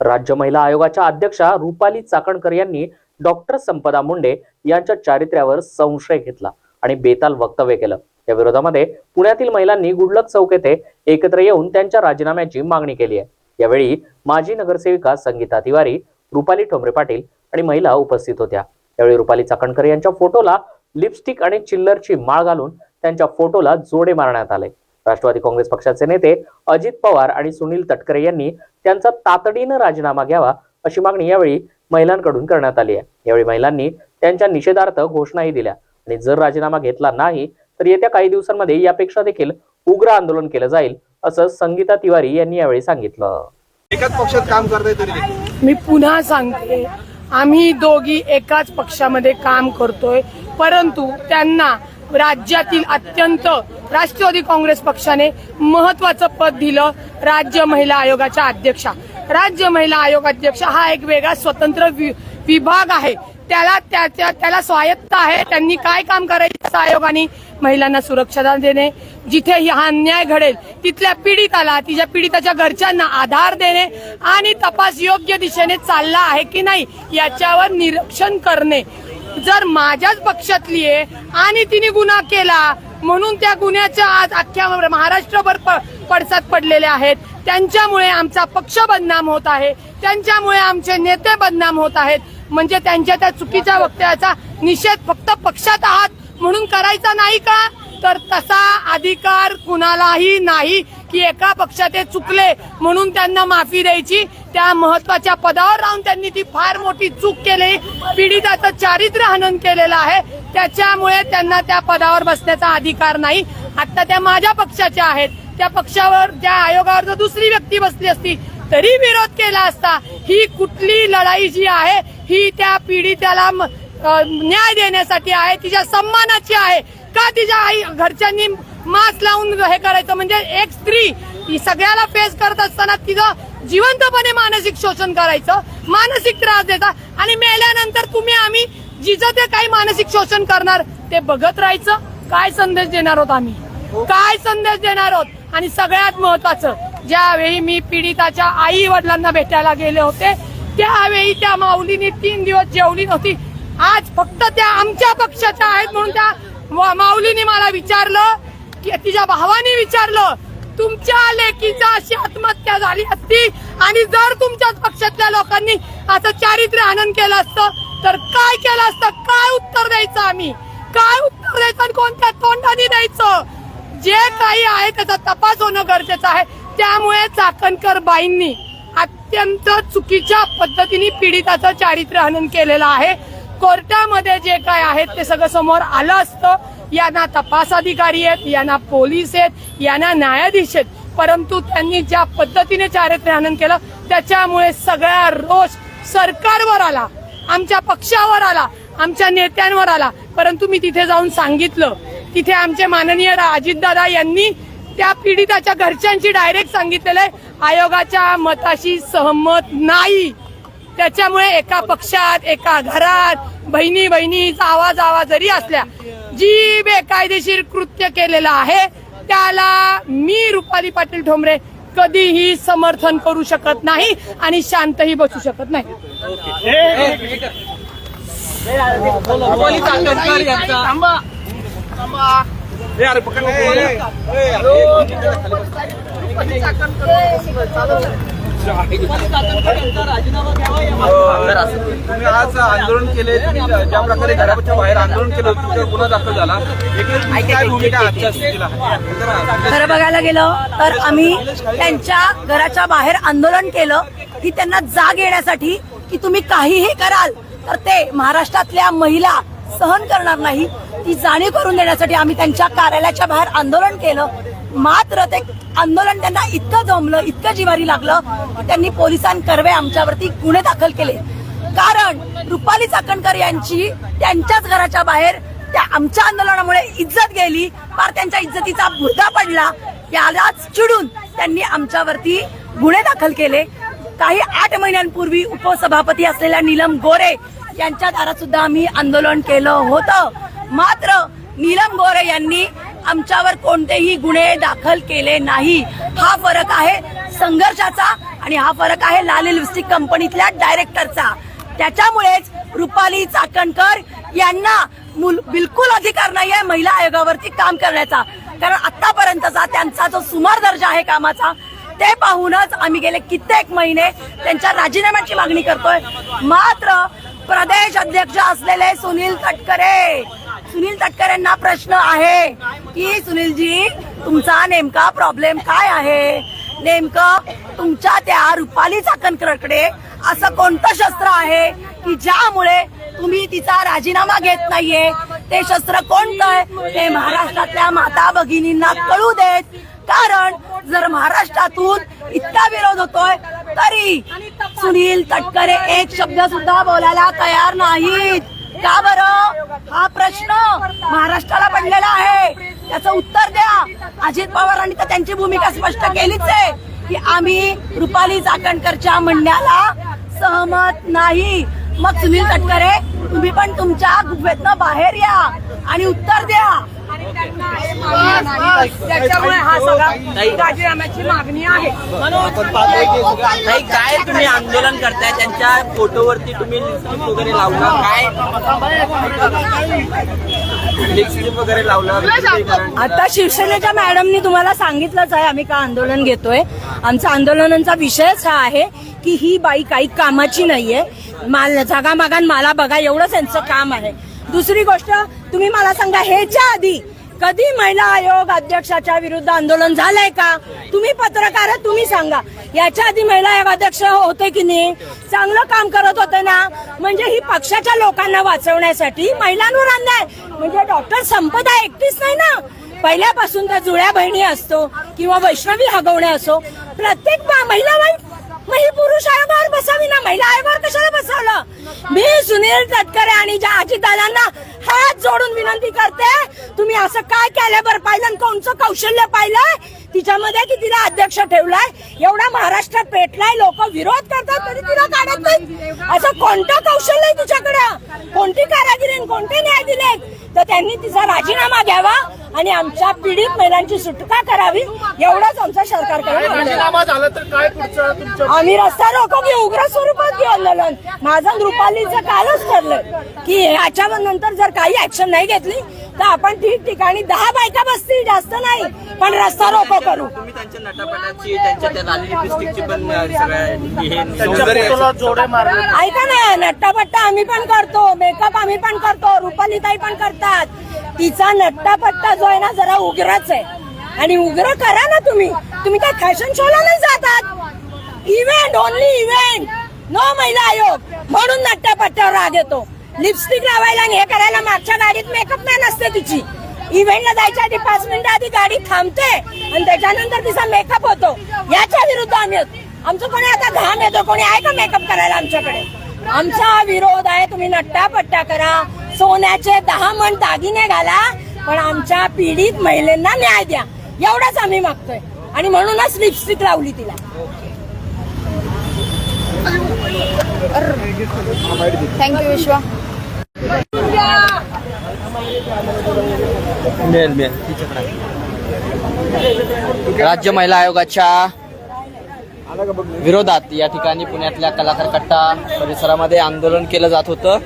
राज्य महिला आयोगाच्या अध्यक्षा रुपाली चाकणकर यांनी डॉक्टर संपदा मुंडे यांच्या चारित्र्यावर संशय घेतला आणि बेताल वक्तव्य केलं. या विरोधामध्ये पुण्यातील महिलांनी गुडलक चौक येथे एकत्र येऊन त्यांच्या राजीनाम्याची मागणी केली आहे. यावेळी माजी नगरसेविका संगीता तिवारी रुपाली ठोंबरे पाटील आणि महिला उपस्थित होत्या. यावेळी रुपाली चाकणकर यांच्या फोटोला लिपस्टिक आणि चिल्लरची माळ घालून त्यांच्या फोटोला जोडे मारण्यात आले. राष्ट्रवादी काँग्रेस पक्षाचे नेते अजित पवार आणि सुनील तटकरे यांनी त्यांचा तातडीनं राजीनामा घ्यावा अशी मागणी यावेळी महिलांकडून करण्यात आली आहे. यावेळी महिलांनी त्यांच्या निषेधार्थ घोषणाही दिल्या. आणि जर राजीनामा घेतला नाही तर येत्या काही दिवसांमध्ये यापेक्षा देखील उग्र आंदोलन केलं जाईल असं संगीता तिवारी यांनी यावेळी सांगितलं. एकाच पक्षात काम करताय मी पुन्हा सांगते आम्ही दोघी एकाच पक्षामध्ये काम करतोय परंतु त्यांना राज्यातील अत्यंत राष्ट्रवादी काँग्रेस पक्षाने महत्वाचं पद दिलं राज्य महिला आयोगाच्या अध्यक्षा. राज्य महिला आयोग अध्यक्ष हा एक वेगळा स्वतंत्र वि- विभाग आहे. त्याला त्याच्या त्याला स्वायत्त आहे. त्यांनी काय काम करायचं आयोगाने? महिलांना सुरक्षा देणे. जिथे हा अन्याय घडेल तिथल्या पीडिताला तिच्या पीडिताच्या घरच्यांना आधार देणे आणि तपास योग्य दिशेने चालला आहे की नाही याच्यावर निरीक्षण करणे. जर माझ्याच पक्षातली आहे आणि तिने गुन्हा केला म्हणून त्या गुन्ह्याच्या आज अख्ख्या महाराष्ट्रभर प- पडसाद पडलेले आहेत. त्यांच्यामुळे आमचा पक्ष बदनाम होत आहे. त्यांच्यामुळे आमचे नेते बदनाम होत आहेत. म्हणजे त्यांच्या त्या चुकीच्या वक्तव्याचा निषेध फक्त पक्षात आहात म्हणून करायचा नाही का? तर तसा अधिकार कुणालाही नाही की एका पक्षात ते चुकले म्हणून त्यांना माफी द्यायची. त्या महत्त्वाच्या पदावर राहून त्यांनी ती फार मोठी चूक केली. पीडिताचं चारित्र्य हनन केलेलं आहे. त्याच्यामुळे त्यांना त्या पदावर बसण्याचा अधिकार नाही. आता त्या माझ्या पक्षाच्या आहेत. त्या पक्षावर त्या आयोगावर जर दुसरी व्यक्ती बसली असती तरी विरोध केला असता ही कुठली लढाई जी आहे ही त्या पीडित्याला न्याय देण्यासाठी आहे तिच्या सन्मानाची आहे का तिच्या आई घरच्यांनी मास्क लावून हे करायचं? म्हणजे एक स्त्री ही सगळ्याला फेस करत असताना तिचं जिवंतपणे मानसिक शोषण करायचं मानसिक त्रास द्यायचा आणि मेल्यानंतर तुम्ही आम्ही जिचं ते काही मानसिक शोषण करणार ते बघत राहायचं काय संदेश देणार आहोत आम्ही? काय संदेश देणार आहोत? आणि सगळ्यात महत्वाचं ज्यावेळी मी पीडिताच्या आई वडिलांना भेटायला गेले होते त्यावेळी त्या माऊलीने तीन दिवस जेवली नव्हती. आज फक्त त्या आमच्या पक्षाच्या आहेत म्हणून त्या माऊलीने मला विचारलं की तिच्या भावाने विचारलं तुमच्या लेकीचा अशी आत्महत्या झाली असती आणि जर तुमच्याच पक्षातल्या लोकांनी असं चारित्र्य हनन केलं असतं तर काय केलं असतं? काय उत्तर द्यायचं आम्ही? काय उत्तर द्यायचं आणि कोणत्या तोंडाने द्यायचं? जे काही आहे त्याचा तपास होणं गरजेचं आहे. त्यामुळे चाकणकर बाईंनी अत्यंत चुकीच्या पद्धतीने पीडिताचं चारित्र्य हनन केलेलं आहे. कोर्टामध्ये जे काय आहे ते सगळं समोर आलं असतं. यांना तपास अधिकारी आहेत यांना पोलीस आहेत यांना न्यायाधीश आहेत. परंतु त्यांनी ज्या पद्धतीने चारित्र्य आनंद केलं त्याच्यामुळे सगळा रोष सरकारवर आला आमच्या पक्षावर आला आमच्या नेत्यांवर आला. परंतु मी तिथे जाऊन सांगितलं तिथे आमचे माननीय अजितदादा यांनी त्या पीडिताच्या घरच्यांशी डायरेक्ट सांगितलेलं आहे आयोगाच्या मताशी सहमत नाही. त्याच्यामुळे एका पक्षात एका घरात बहिणी बहिणीचा आवाज आवाज जरी असल्या जी बेकायदेशीर कृत्य केलेलं आहे त्याला मी रुपाली पाटील ठोंबरे कधीही समर्थन करू शकत नाही आणि शांतही बसू शकत नाही रुपाली तुम्ही आज आंदोलन केले तुम्ही ज्या प्रकारे घराच्या बाहेर आंदोलन केलं तुमच्यावर गुन्हा दाखल झाला. तुमची खरं बघायला गेलं तर आम्ही त्यांच्या घराच्या बाहेर आंदोलन केलं की त्यांना जाग येण्यासाठी की तुम्ही काहीही कराल तर ते महाराष्ट्रातल्या महिला सहन करणार नाही. ती जाणीव करून देण्यासाठी आम्ही त्यांच्या कार्यालयाच्या बाहेर आंदोलन केलं. मात्र ते आंदोलन त्यांना इतकं जमलं इतकं जिवारी लागलं त्यांनी त्यांनी पोलिसांकर्वे आमच्यावरती गुन्हे दाखल केले. कारण रुपाली चाकणकर यांची त्यांच्याच घराच्या बाहेर त्या आमच्या आंदोलनामुळे इज्जत गेली फार त्यांच्या इज्जतीचा बुरदा पडला. यालाच चिडून त्यांनी आमच्यावरती गुन्हे दाखल केले. काही आठ महिन्यांपूर्वी उपसभापती असलेल्या नीलम गोरे यांच्या दारात सुद्धा आम्ही आंदोलन केलं होतं. मात्र नीलम गोरे यांनी आमच्यावर कोणतेही गुन्हे दाखल केले नाही. हा फरक आहे संघर्षाचा आणि हा फरक आहे लाली लिपस्टिक कंपनीतल्या डायरेक्टरचा. त्याच्यामुळेच रुपाली चाकणकर यांना मुल- बिलकुल अधिकार नाही आहे महिला आयोगावरती काम करण्याचा. कारण आतापर्यंतचा त्यांचा जो सुमार दर्जा आहे कामाचा ते पाहूनच आम्ही गेले कित्येक महिने त्यांच्या राजीनाम्याची मागणी करतोय. मात्र प्रदेश अध्यक्ष असलेले सुनील तटकरे सुनील तटकरेंना प्रश्न आहे की सुनीलजी तुमचा नेमका प्रॉब्लेम काय आहे? नेमकं तुमच्या त्या रुपाली चाकणकरकडे असं कोणतं शस्त्र आहे की ज्यामुळे तुम्ही तिचा राजीनामा घेत नाहीये? ते शस्त्र कोणतं आहे? ते महाराष्ट्रातल्या माता भगिनींना कळू देत. कारण जर महाराष्ट्रातून इतका विरोध होतोय तरी सुनील तटकरे एक शब्द सुद्धा बोलायला तयार नाहीत. का बरं हा प्रश्न महाराष्ट्राला पडलेला आहे. त्याचं उत्तर द्या. अजित पवारांनी तर त्यांची भूमिका स्पष्ट केलीच आहे की आम्ही रुपाली चाकणकरच्या म्हणण्याला सहमत नाही. मग सुनील तटकरे तुम्ही पण तुमच्या गुफेतनं बाहेर या आणि उत्तर द्या. त्याच्यामुळे हा सगळा राजीनाम्याची मागणी आहे नाही काय तुम्ही आंदोलन करताय? त्यांच्या फोटोवरती तुम्ही लिपस्टिक वगैरे लावला? काय? लिपस्टिक वगैरे लावला? आता शिवसेनेच्या मॅडमनी तुम्हाला सांगितलंच आहे आम्ही का आंदोलन घेतोय? आमचा आंदोलनांचा विषयच हा आहे की ही बाई काही कामाची नाहीये. माल जागा मागान मला बघा एवढंच यांचं काम आहे. दुसरी गोष्ट तुम्ही मला सांगा ह्याच्या आधी कधी महिला आयोग अध्यक्षाच्या विरुद्ध आंदोलन झालंय का? तुम्ही पत्रकार तुम्ही सांगा. याच्या आधी महिला आयोग अध्यक्ष होते की नाही? चांगलं काम करत होते ना? म्हणजे ही पक्षाच्या लोकांना वाचवण्यासाठी महिलांवर अन्याय. म्हणजे डॉक्टर संपदा एकटीच नाही ना? पहिल्यापासून त्या जुळ्या बहिणी असतो किंवा वैष्णवी हगवणे असो प्रत्येक महिला वाईट मग ही पुरुष आयोगावर बसावी ना महिला आयोगावर कशाला बसवलं? मी सुनील तटकरे आणि ज्या अजितदादांना हात जोडून विनंती करते तुम्ही असं काय कॅलेबर पाहिलं आणि कोणचं कौशल्य पाहिलंय? तिच्यामध्ये की तिला अध्यक्ष ठेवलाय? एवढा महाराष्ट्र पेटलाय लोक विरोध करतात तरी तिला काढत नाही असं कोणतं कौशल्य आहे तिच्याकडे? कोणती कारागिरी कोणते न्याय दिले तर त्यांनी तिचा राजीनामा घ्यावा. आणि आमच्या पीडित महिलांची सुटका करावी एवढंच आमचं सरकारकडे आहे. आम्ही रस्ता रोको की उग्र स्वरूपात घेऊ आंदोलन माझं रुपालीचं कालच ठरलं की याच्यावर नंतर जर काही ऍक्शन नाही घेतली तर आपण ठिकठिकाणी दहा बायका बसतील जास्त नाही पण रस्ता रोको करू. तुम्ही त्यांच्या नटापटाची त्यांच्या त्या लाली लिपस्टिकची पण अं, सगळ्या ऐका ना नट्टापट्टा आम्ही पण करतो मेकअप आम्ही पण करतो रुपालीताई पण करतात. तिचा नट्टापट्टा जो आहे ना जरा उग्रच आहे. आणि उग्र करा ना तुम्ही. तुम्ही काय फॅशन शोला नाही जातात. इव्हेंट ओनली इव्हेंट नो महिला आयोग. म्हणून नट्टापट्ट्यावर राग येतो. लिपस्टिक लावायला आणि हे करायला मागच्या गाडीत मेकअप नाही असते तिची. इव्हेंटला जायच्या आधी पाच मिनिटं आधी गाडी थांबते. आणि त्याच्यानंतर तिचा मेकअप होतो. याच्या विरुद्ध आम्ही आहोत. आमचं कोणी आता घाम येतो कोणी आहे का मेकअप करायला आमच्याकडे? आमचा विरोध आहे तुम्ही नट्टा पट्टा करा. सोन्याचे दहा मन दागिने घाला पण आमच्या पीडित महिलांना न्याय द्या. एवढाच आम्ही मागतोय. आणि म्हणूनच लिपस्टिक लावली तिला. थँक्यू विश्वा राज्य महिला आयोगाच्या विरोधात या ठिकाणी पुण्यातल्या कलाकार कट्टा परिसरामध्ये आंदोलन केलं जात होतं.